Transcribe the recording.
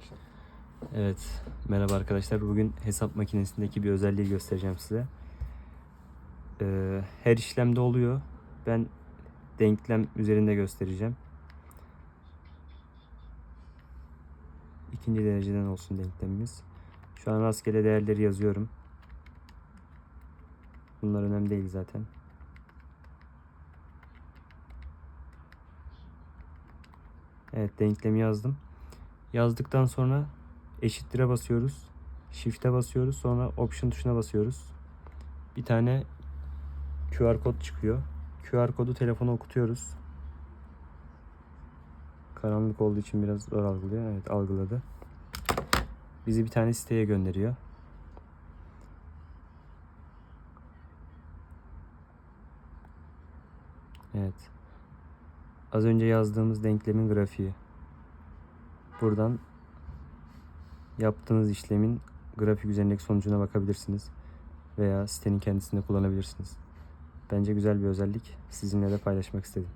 başla. Evet, merhaba arkadaşlar. Bugün hesap makinesindeki bir özelliği göstereceğim size. Ee, her işlemde oluyor. Ben denklem üzerinde göstereceğim. İkinci dereceden olsun denklemimiz. Şu an rastgele değerleri yazıyorum. Bunlar önemli değil zaten. Evet, denklemi yazdım. Yazdıktan sonra eşittir'e basıyoruz. Shift'e basıyoruz. Sonra Option tuşuna basıyoruz. Bir tane QR kod çıkıyor. QR kodu telefona okutuyoruz. Karanlık olduğu için biraz zor algılıyor. Evet algıladı. Bizi bir tane siteye gönderiyor. Evet. Az önce yazdığımız denklemin grafiği. Buradan yaptığınız işlemin grafik üzerindeki sonucuna bakabilirsiniz. Veya sitenin kendisinde kullanabilirsiniz. Bence güzel bir özellik. Sizinle de paylaşmak istedim.